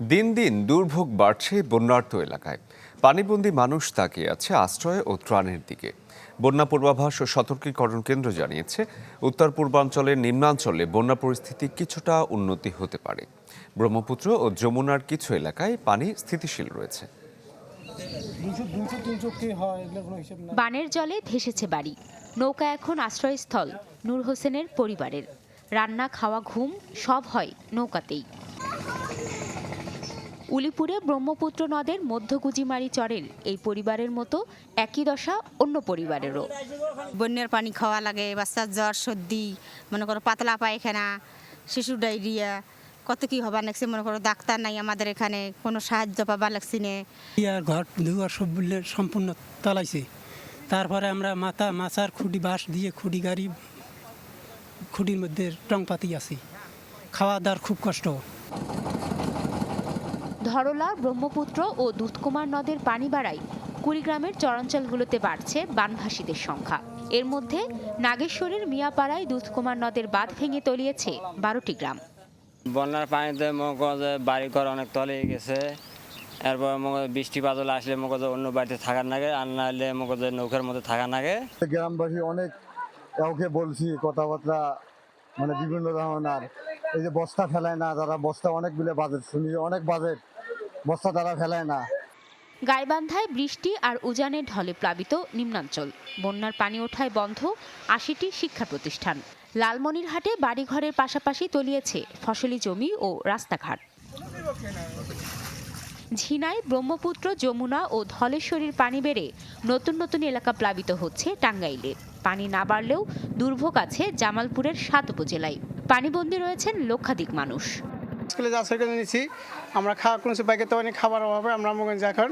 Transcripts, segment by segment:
দিন দিন দুর্ভোগ বাড়ছে বন্যার্ত এলাকায়। পানিবন্দী মানুষ তাকিয়ে আছে আশ্রয় ও ত্রাণের দিকে। বন্যা পূর্বাভাস ও সতর্কীকরণ কেন্দ্র জানিয়েছে উত্তর পূর্বাঞ্চলের নিম্নাঞ্চলে বন্যা পরিস্থিতি কিছুটা উন্নতি হতে পারে। ব্রহ্মপুত্র ও যমুনার কিছু এলাকায় পানি স্থিতিশীল রয়েছে। হয় বানের জলে ধেসেছে বাড়ি। নৌকা এখন আশ্রয়স্থল নূর হোসেনের পরিবারের। রান্না খাওয়া ঘুম সব হয় নৌকাতেই। উলিপুরে ব্রহ্মপুত্র নদের মধ্যগুজিমারি চরের এই পরিবারের মতো একই দশা অন্য পরিবারেরও। বন্যার পানি খাওয়া লাগে বাচ্চার জ্বর সর্দি মনে করো পাতলা পায়খানা শিশু ডায়রিয়া কত কি হবার লাগছে মনে করো ডাক্তার নাই আমাদের এখানে কোনো সাহায্য পাবার লাগছে না। ইয়ার ঘর দুয়ার সব বললে সম্পূর্ণ তালাইছে। তারপরে আমরা মাথা মাছার খুঁটি বাঁশ দিয়ে খুঁটি গাড়ি খুঁটির মধ্যে টং পাতি আছি। খাওয়া দাওয়ার খুব কষ্ট। ধরলা ব্রহ্মপুত্র ও দুধকুমার নদের পানি বাড়ায় কুড়িগ্রামের চরাঞ্চলগুলোতে বাড়ছে বানভাসীদের সংখ্যা। এর মধ্যে নাগেশ্বরের মিয়াপাড়ায় দুধকুমার নদের বাঁধ ভেঙে তলিয়েছে বারোটি গ্রাম। বন্যার পানিতে মগজে বাড়ি ঘর অনেক তলে গেছে। এরপর মগজ বৃষ্টি বাদল আসলে মগজে অন্য বাড়িতে থাকার নাগে আর না হলে মগজে নৌকার মধ্যে থাকার নাগে। গ্রামবাসী অনেক কাউকে বলছি কথাবার্তা মানে বিভিন্ন ধরনের এই যে বস্তা ফেলায় না তারা বস্তা অনেকগুলো বাজেট শুনি অনেক বাজেট বস্তা তারা ফেলায় না। গাইবান্ধায় বৃষ্টি আর উজানের ঢলে প্লাবিত নিম্নাঞ্চল। বন্যার পানি ওঠায় বন্ধ আশিটি শিক্ষা প্রতিষ্ঠান। লালমনিরহাটে বাড়িঘরের পাশাপাশি তলিয়েছে ফসলি জমি ও রাস্তাঘাট। ঝিনাই ব্রহ্মপুত্র, যমুনা ও ধলেশ্বরীর পানি বেড়ে নতুন নতুন এলাকা প্লাবিত হচ্ছে টাঙ্গাইলে। পানি না বাড়লেও দুর্ভোগ আছে জামালপুরের সাত উপজেলায়। পানিবন্দী রয়েছেন লক্ষাধিক মানুষ। স্কুলে যা সেখানে নিয়েছি আমরা খাওয়া কোনো বাইকে তো অনেক খাবার অভাবে আমরা মনে এখন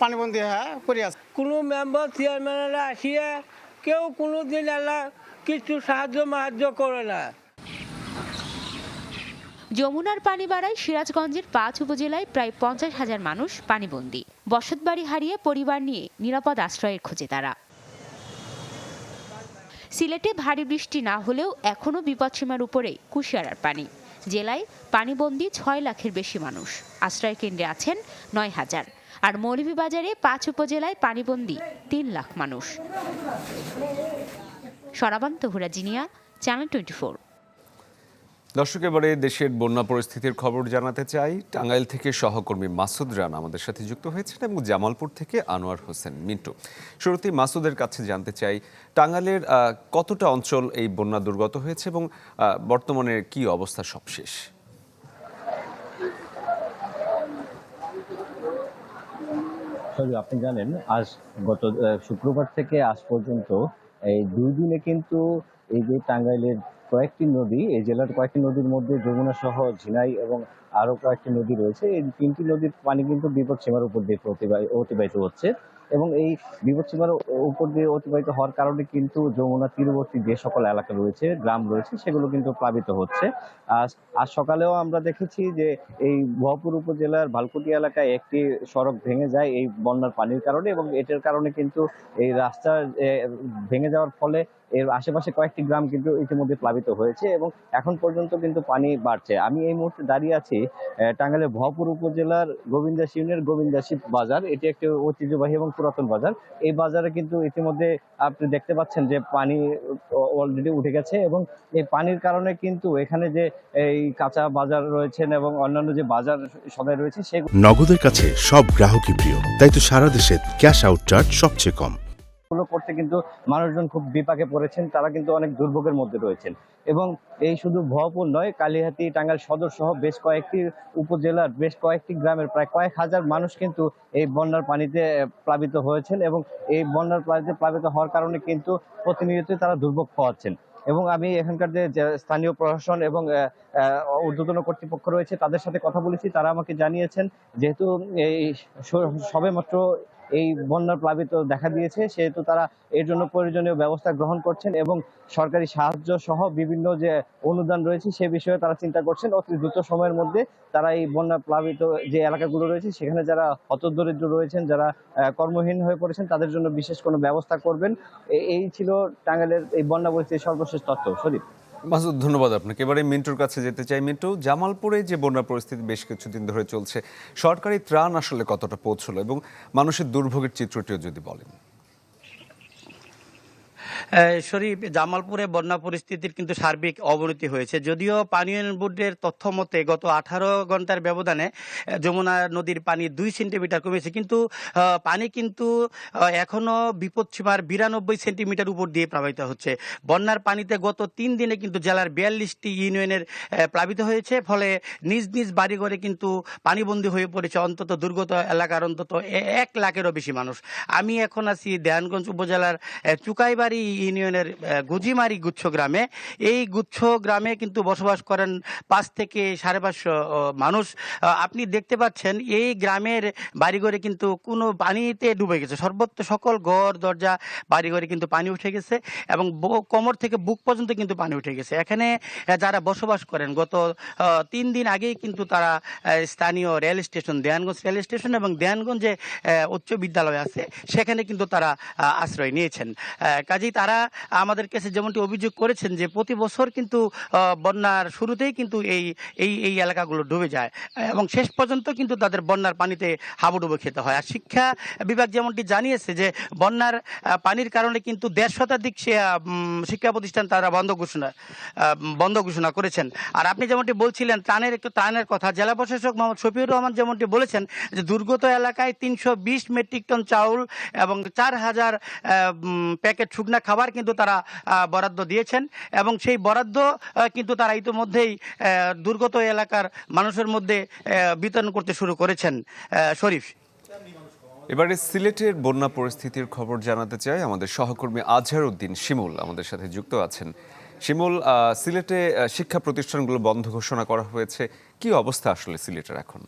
পানিবন্দি হ্যাঁ পড়ে আছি। কোনো মেম্বার চেয়ারম্যানেরা আসিয়া কেউ কোনো দিন আল্লাহ কিছু সাহায্য মাহায্য করে না। যমুনার পানি বাড়ায় সিরাজগঞ্জের পাঁচ উপজেলায় প্রায় পঞ্চাশ হাজার মানুষ পানিবন্দী। বসতবাড়ি হারিয়ে পরিবার নিয়ে নিরাপদ আশ্রয়ের খোঁজে তারা। সিলেটে ভারী বৃষ্টি না হলেও এখনও বিপদসীমার উপরে কুশিয়ারার পানি। জেলায় পানিবন্দী ছয় লাখের বেশি মানুষ। আশ্রয় কেন্দ্রে আছেন নয় হাজার। আর মৌলভীবাজারে পাঁচ উপজেলায় পানিবন্দী তিন লাখ মানুষ। সরাবান্ত হুরাজিনিয়া, চ্যানেল টোয়েন্টি দর্শক, এবারে দেশের বন্যা পরিস্থিতির খবর জানাতে চাই। টাঙ্গাইল থেকে সহকর্মী মাসুদ রান আমাদের সাথে যুক্ত হয়েছেন এবং জামালপুর থেকে আনোয়ার হোসেন মিন্টু। শুরুতেই মাসুদের কাছে জানতে চাই, টাঙ্গাইলের কতটা অঞ্চল এই বন্যা দুর্গত হয়েছে এবং বর্তমানে কি অবস্থা সবশেষ? আপনি জানেন, আজ গত শুক্রবার থেকে আজ পর্যন্ত এই দুই দিনে কিন্তু এই যে টাঙ্গাইলের কয়েকটি নদী এই জেলার কয়েকটি নদীর মধ্যে যমুনা সহ ঝিনাই এবং আরও কয়েকটি নদী রয়েছে। এই তিনটি নদীর পানি কিন্তু বিপদ সীমার উপর দিয়ে অতিবাহিত হচ্ছে এবং এই বিপদ সীমার উপর দিয়ে অতিবাহিত হওয়ার কারণে কিন্তু যমুনা, তীরবর্তী যে সকল এলাকা রয়েছে, গ্রাম রয়েছে, সেগুলো কিন্তু প্লাবিত হচ্ছে। আজ সকালেও আমরা দেখেছি যে এই ভরপুর উপজেলার ভালকুটি এলাকায় একটি সড়ক ভেঙে যায় এই বন্যার পানির কারণে এবং এটার কারণে কিন্তু এই রাস্তা ভেঙে যাওয়ার ফলে এর আশেপাশে কয়েকটি গ্রাম কিন্তু ইতিমধ্যে প্লাবিত হয়েছে এবং এখন পর্যন্ত কিন্তু পানি বাড়ছে। আমি এই মুহূর্তে দাঁড়িয়ে আছি টাঙ্গাইলের ভরপুর উপজেলার গোবিন্দাস ইউনিয়নের গোবিন্দাসী বাজার। এটি একটি ঐতিহ্যবাহী এবং পুরাতন বাজার। এই বাজারে কিন্তু ইতিমধ্যে আপনি দেখতে পাচ্ছেন যে পানি অলরেডি উঠে গেছে এবং এই পানির কারণে কিন্তু এখানে যে এই কাঁচা বাজার রয়েছেন এবং অন্যান্য যে বাজার সবাই রয়েছে, সেগুলো নগদের কাছে সব গ্রাহকই প্রিয়। তাই তো সারা দেশে ক্যাশ আউট চার্জ সবচেয়ে কম। করতে কিন্তু মানুষজন খুব বিপাকে পড়েছেন, তারা কিন্তু অনেক দুর্ভোগের মধ্যে রয়েছেন। এবং এই শুধু ভয়পুর নয়, কালিহাতি, টাঙ্গাইল সদর সহ বেশ কয়েকটি উপজেলার, বেশ কয়েকটি গ্রামের প্রায় কয়েক হাজার মানুষ কিন্তু এই বন্যার পানিতে প্লাবিত হয়েছেন এবং এই বন্যার পানিতে প্লাবিত হওয়ার কারণে কিন্তু প্রতিনিয়তই তারা দুর্ভোগ পাওয়াচ্ছেন এবং আমি এখানকার যে স্থানীয় প্রশাসন এবং ঊর্ধ্বতন কর্তৃপক্ষ রয়েছে, তাদের সাথে কথা বলেছি, তারা আমাকে জানিয়েছেন, যেহেতু এই সবেমাত্র এই বন্যার প্লাবিত দেখা দিয়েছে, সেহেতু তারা এর জন্য প্রয়োজনীয় ব্যবস্থা গ্রহণ করছেন এবং সরকারি সাহায্য সহ বিভিন্ন যে অনুদান রয়েছে, সে বিষয়ে তারা চিন্তা করছেন। অতি দ্রুত সময়ের মধ্যে তারা এই বন্যা প্লাবিত যে এলাকাগুলো রয়েছে, সেখানে যারা হতদরিদ্র রয়েছেন, যারা কর্মহীন হয়ে পড়েছেন, তাদের জন্য বিশেষ কোনো ব্যবস্থা করবেন। এই ছিল টাঙ্গাইলের এই বন্যা পরিস্থিতির সর্বশেষ তথ্য। সদীপ মাসুদ, ধন্যবাদ আপনাকে। এবারে মিন্টুর কাছে যেতে চাই। মিন্টু, জামালপুরে যে বন্যা পরিস্থিতি বেশ কিছুদিন ধরে চলছে, সরকারি ত্রাণ আসলে কতটা পৌঁছলো এবং মানুষের দুর্ভোগের চিত্রটিও যদি বলেন। শরীফ জামালপুরে বন্যা পরিস্থিতির কিন্তু সার্বিক অবনতি হয়েছে। যদিও পানীয় বোর্ডের তথ্য মতে গত আঠারো ঘণ্টার ব্যবধানে যমুনা নদীর পানি দুই সেন্টিমিটার কমেছে। কিন্তু পানি কিন্তু আহ, এখনও বিপদসীমার বিরানব্বই সেন্টিমিটার উপর দিয়ে প্লাবিত হচ্ছে। বন্যার পানিতে গত তিন দিনে কিন্তু জেলার বিয়াল্লিশটি ইউনিয়নের প্লাবিত হয়েছে। ফলে নিজ নিজ বাড়িঘরে কিন্তু পানিবন্দী হয়ে পড়েছে। অন্তত দুর্গত এলাকার অন্তত এক লাখেরও বেশি মানুষ। আমি এখন আছি দেহানগঞ্জ উপজেলার চুকাইবাড়ি ইউনিয়নের গুজিমারি গুচ্ছ গ্রামে। এই গুচ্ছ গ্রামে কিন্তু বসবাস করেন পাঁচ থেকে সাড়ে পাঁচশো মানুষ। আপনি দেখতে পাচ্ছেন এই গ্রামের বাড়িঘরে কিন্তু কোনো পানিতে ডুবে গেছে। সর্বত্র সকল ঘর, দরজা, বাড়িঘরে কিন্তু পানি উঠে গেছে এবং কোমর থেকে বুক পর্যন্ত কিন্তু পানি উঠে গেছে। এখানে যারা বসবাস করেন, গত তিন দিন আগেই কিন্তু তারা স্থানীয় rail station, Dewanganj rail station এবং দেয়ানগঞ্জে উচ্চ বিদ্যালয় আছে। সেখানে কিন্তু তারা আশ্রয় নিয়েছেন। কাজেই তারা আমাদের কাছে যেমনটি অভিযোগ করেছেন যে প্রতি বছর কিন্তু বন্যার শুরুতেই কিন্তু এই এই এই এলাকাগুলো ডুবে যায়। এবং শেষ পর্যন্ত কিন্তু তাদের বন্যার পানিতে হাবুডুবু খেতে হয়। আর শিক্ষা বিভাগ যেমনটি জানিয়েছে যে বন্যার পানির কারণে কিন্তু দেড় শতাধিক শিক্ষা প্রতিষ্ঠান তারা বন্ধ ঘোষণা বন্ধ ঘোষণা করেছেন। আর আপনি যেমনটি বলছিলেন, ত্রাণের একটু, ত্রাণের কথা, জেলা প্রশাসক মোহাম্মদ শফিউর রহমান যেমনটি বলেছেন যে দুর্গত এলাকায় তিনশো বিশ মেট্রিক টন চাউল এবং চার হাজার প্যাকেট শুকনা খাবার কিন্তু তারা বরাদ্দ দিয়েছেন এবং সেই বরাদ্দ কিন্তু তারা ইতিমধ্যেই দুর্গত এলাকার মানুষের মধ্যে বিতরণ করতে শুরু করেছেন। শরীফ। এবারে সিলেটের বন্যা পরিস্থিতির খবর জানাতে চাই আমাদের সহকর্মী আজহার উদ্দিন শিমুল আমাদের সাথে যুক্ত আছেন। শিমুল সিলেটে শিক্ষা প্রতিষ্ঠানগুলো বন্ধ ঘোষণা করা হয়েছে। কি অবস্থা আসলে সিলেটের এখন?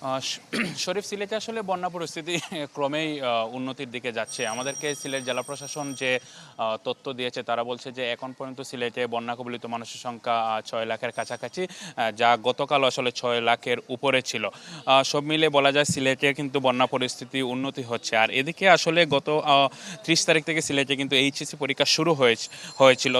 শরীফ, সিলেটে আসলে বন্যা পরিস্থিতি ক্রমেই উন্নতির দিকে যাচ্ছে। আমাদেরকে সিলেট জেলা প্রশাসন যে তথ্য দিয়েছে, তারা বলছে যে, এখন পর্যন্ত সিলেটে বন্যা কবলিত মানুষের সংখ্যা ছয় লাখের কাছাকাছি যা গতকাল আসলে ছয় লাখের উপরে ছিল। সব মিলে বলা যায় সিলেটে কিন্তু বন্যা পরিস্থিতি উন্নতি হচ্ছে। আর এদিকে আসলে গত ত্রিশ তারিখ থেকে সিলেটে কিন্তু এইচএসসি পরীক্ষা শুরু হয়েছে, হয়েছিল।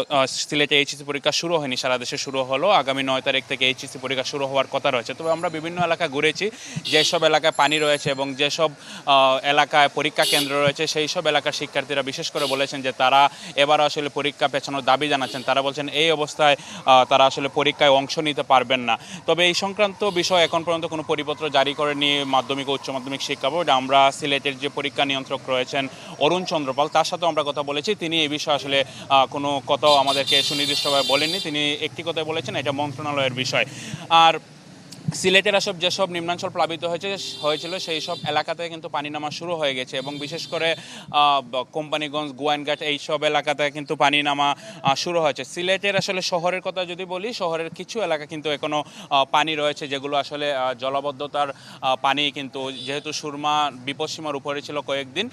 সিলেটে এইচএসসি পরীক্ষা শুরু হয়নি, সারা দেশে শুরু হলো। আগামী নয় তারিখ থেকে এইচএসসি পরীক্ষা শুরু হওয়ার কথা রয়েছে। তবে আমরা বিভিন্ন এলাকা ঘুরেছি। যেসব এলাকায় পানি রয়েছে এবং যেসব এলাকায় পরীক্ষা কেন্দ্র রয়েছে সেই সব এলাকার শিক্ষার্থীরা বিশেষ করে বলেছেন যে তারা এবার আসলে পরীক্ষা পেছানোর দাবি জানাচ্ছেন। তারা বলছেন এই অবস্থায় তারা আসলে পরীক্ষায় অংশ নিতে পারবেন না। তবে এই সংক্রান্ত বিষয় এখন পর্যন্ত কোনো পরিপত্র জারি করেনি মাধ্যমিক ও উচ্চ মাধ্যমিক শিক্ষা বোর্ড আমরা সিলেটের যে পরীক্ষা নিয়ন্ত্রক রয়েছেন অরুণ চন্দ্রপাল, তার সাথেও আমরা কথা বলেছি। তিনি এই বিষয়ে আসলে কোনো কথাও আমাদেরকে সুনির্দিষ্টভাবে বলেননি। তিনি একটি কথাই বলেছেন, এটা মন্ত্রণালয়ের বিষয়। আর সিলেটের আসব যেসব নিম্নাঞ্চল প্লাবিত হয়েছে, হয়েছিল সেই সব এলাকাতে কিন্তু পানি নামা শুরু হয়ে গেছে এবং বিশেষ করে কোম্পানিগঞ্জ গোয়াইনঘাট এই সব এলাকাতে কিন্তু পানি নামা শুরু হয়েছে। সিলেটের আসলে শহরের কথা যদি বলি, শহরের কিছু এলাকা কিন্তু এখনও পানি রয়েছে যেগুলো আসলে জলাবদ্ধতার পানি কিন্তু যেহেতু সুরমা বিপদসীমার উপরে ছিল কয়েকদিন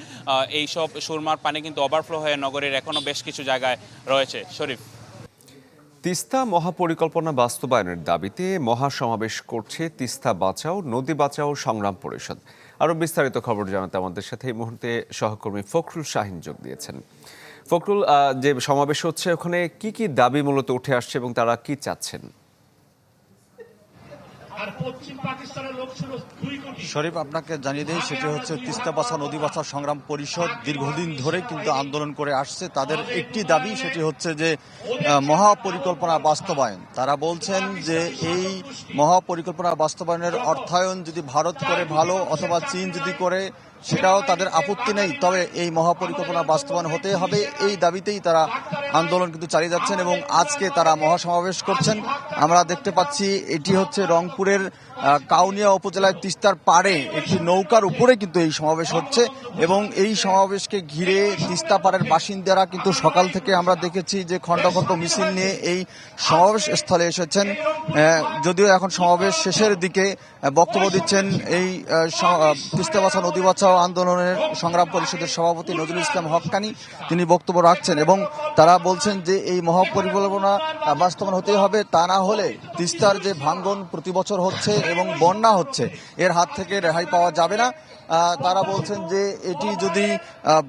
এই সব সুরমার পানি কিন্তু ওভারফ্লো হয়ে নগরীর এখনও বেশ কিছু জায়গায় রয়েছে। শরীফ। তিস্তা মহাপরিকল্পনা বাস্তবায়নের দাবিতে মহাসমাবেশ করছে তিস্তা বাঁচাও, নদী বাঁচাও, সংগ্রাম পরিষদ। আরও বিস্তারিত খবর জানাতে আমাদের সাথে এই মুহূর্তে সহকর্মী ফখরুল শাহিন যোগ দিয়েছেন। ফখরুল যে সমাবেশ হচ্ছে, ওখানে কি কি দাবি মূলত উঠে আসছে এবং তারা কি চাচ্ছেন? শরীফ আপনাকে জানিয়ে দেয় সেটি হচ্ছে তিস্তা বাসা নদী বাসা সংগ্রাম পরিষদ দীর্ঘদিন ধরে কিন্তু আন্দোলন করে আসছে। তাদের একটি দাবি সেটি হচ্ছে যে মহাপরিকল্পনা বাস্তবায়ন। তারা বলছেন যে এই মহাপরিকল্পনা বাস্তবায়নের অর্থায়ন যদি ভারত করে ভালো অথবা চীন যদি করে সেটাও তাদের আপত্তি নেই। তবে এই মহাপরিকল্পনা বাস্তবায়ন হতে হবে। এই দাবিতেই তারা আন্দোলন কিন্তু চালিয়ে যাচ্ছেন এবং আজকে তারা মহাসমাবেশ করছেন। আমরা দেখতে পাচ্ছি এটি হচ্ছে রংপুরের কাউনিয়া উপজেলায় তিস্তার পাড়ে একটি নৌকার উপরে কিন্তু এই সমাবেশ হচ্ছে এবং এই সমাবেশকে ঘিরে তিস্তা পাড়ের বাসিন্দারা কিন্তু সকাল থেকে আমরা দেখেছি যে খণ্ড খণ্ড মিছিল নিয়ে এই সমাবেশ স্থলে এসেছেন। যদিও এখন সমাবেশ শেষের দিকে বক্তব্য দিচ্ছেন এই তিস্তা বাছা নদী বাঁচাও বাঁচাও আন্দোলনের সংগ্রাম পরিষদের সভাপতি নজরুল ইসলাম হক্কানি তিনি বক্তব্য রাখছেন এবং তারা বলছেন যে এই মহাপরিকল্পনা বাস্তবায়ন হতে হবে, তা না হলে তিস্তার যে ভাঙ্গন প্রতি বছর হচ্ছে এবং বন্যা হচ্ছে, এর হাত থেকে রেহাই পাওয়া যাবে না। তারা বলছেন যে এটি যদি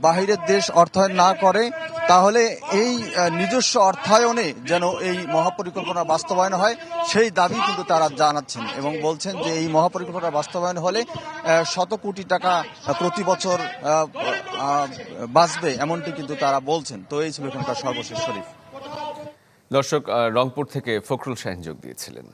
বাহিরের দেশ অর্থায়ন না করে, তাহলে এই নিজস্ব অর্থায়নে যেন এই মহাপরিকল্পনা বাস্তবায়ন হয়, সেই দাবি কিন্তু তারা জানাচ্ছেন এবং বলছেন যে এই মহাপরিকল্পনা বাস্তবায়ন হলে শত কোটি টাকা প্রতি বছর বাঁচবে এমনটি কিন্তু তারা বলছেন। তো এই ছিল এখানকার সর্বশেষ শরীফ। দর্শক রংপুর থেকে ফখরুল শাহিন যোগ দিয়েছিলেন।